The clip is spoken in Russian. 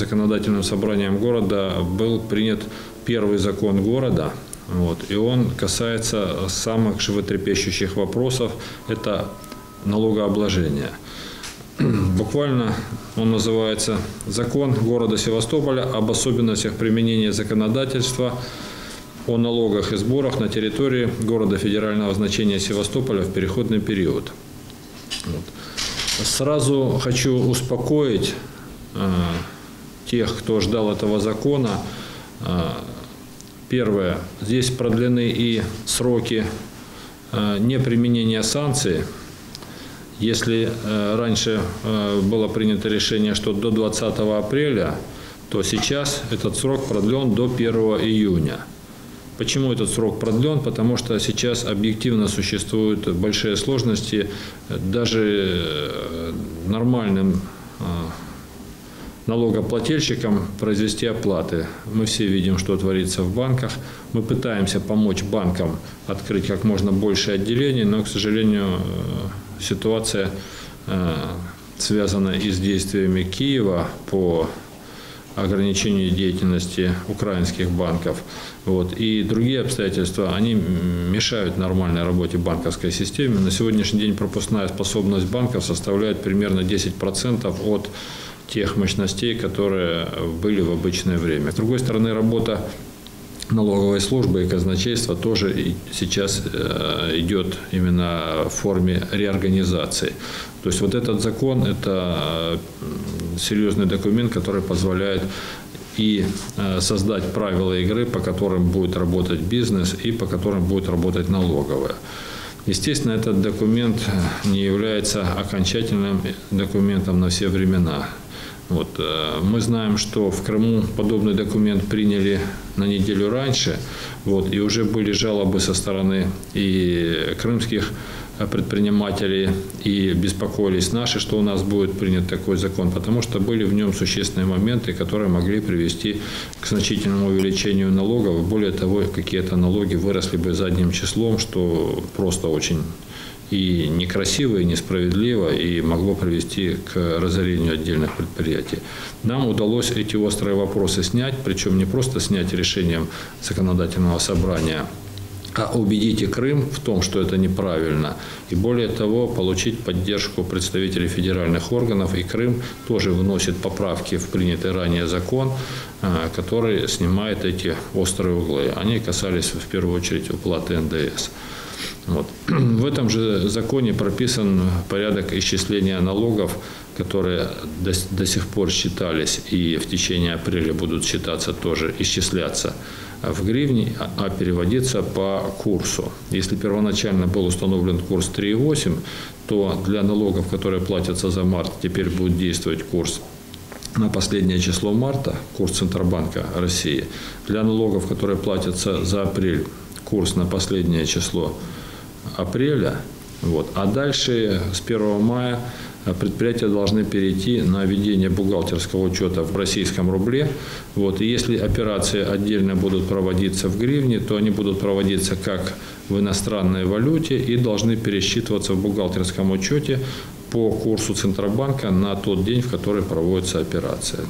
Законодательным собранием города был принят первый закон города, вот, и он касается самых животрепещущих вопросов. Это налогообложение. Буквально он называется «Закон города Севастополя об особенностях применения законодательства о налогах и сборах на территории города федерального значения Севастополя в переходный период». Вот. Сразу хочу успокоить э, тех, кто ждал этого закона. Э, первое, здесь продлены и сроки э, неприменения санкций – если э, раньше было принято решение, что до 20 апреля, то сейчас этот срок продлен до 1 июня. Почему этот срок продлен? Потому что сейчас объективно существуют большие сложности даже э, нормальным налогоплательщикам произвести оплаты. Мы все видим, что творится в банках. Мы пытаемся помочь банкам открыть как можно больше отделений, но, к сожалению, ситуация э, связана и с действиями Киева по ограничению деятельности украинских банков. Вот. И другие обстоятельства, они мешают нормальной работе банковской системы. На сегодняшний день пропускная способность банков составляет примерно 10% от тех мощностей, которые были в обычное время. С другой стороны, работа налоговой службы и казначейства тоже сейчас э, идет именно в форме реорганизации. То есть вот этот закон – это серьезный документ, который позволяет и э, создать правила игры, по которым будет работать бизнес и по которым будет работать налоговая. Естественно, этот документ не является окончательным документом на все времена. Вот. Э, мы знаем, что в Крыму подобный документ приняли на неделю раньше, вот, и уже были жалобы со стороны и крымских предпринимателей, и беспокоились наши, что у нас будет принят такой закон, потому что были в нем существенные моменты, которые могли привести к значительному увеличению налогов. Более того, какие-то налоги выросли бы задним числом, что просто очень и некрасиво, и несправедливо, и могло привести к разорению отдельных предприятий. Нам удалось эти острые вопросы снять, причем не просто снять решением законодательного собрания, а убедите Крым в том, что это неправильно. И более того, получить поддержку представителей федеральных органов. И Крым тоже вносит поправки в принятый ранее закон, а, который снимает эти острые углы. Они касались в первую очередь уплаты НДС. Вот. В этом же законе прописан порядок исчисления налогов, которые до, до сих пор считались и в течение апреля будут считаться тоже, исчисляться в гривне, а, а переводиться по курсу. Если первоначально был установлен курс 3,8, то для налогов, которые платятся за март, теперь будет действовать курс на последнее число марта, курс Центробанка России. Для налогов, которые платятся за апрель, курс на последнее число апреля. Вот. А дальше с 1 мая предприятия должны перейти на ведение бухгалтерского учета в российском рубле. Вот. И если операции отдельно будут проводиться в гривне, то они будут проводиться как в иностранной валюте и должны пересчитываться в бухгалтерском учете по курсу Центробанка на тот день, в который проводится операция.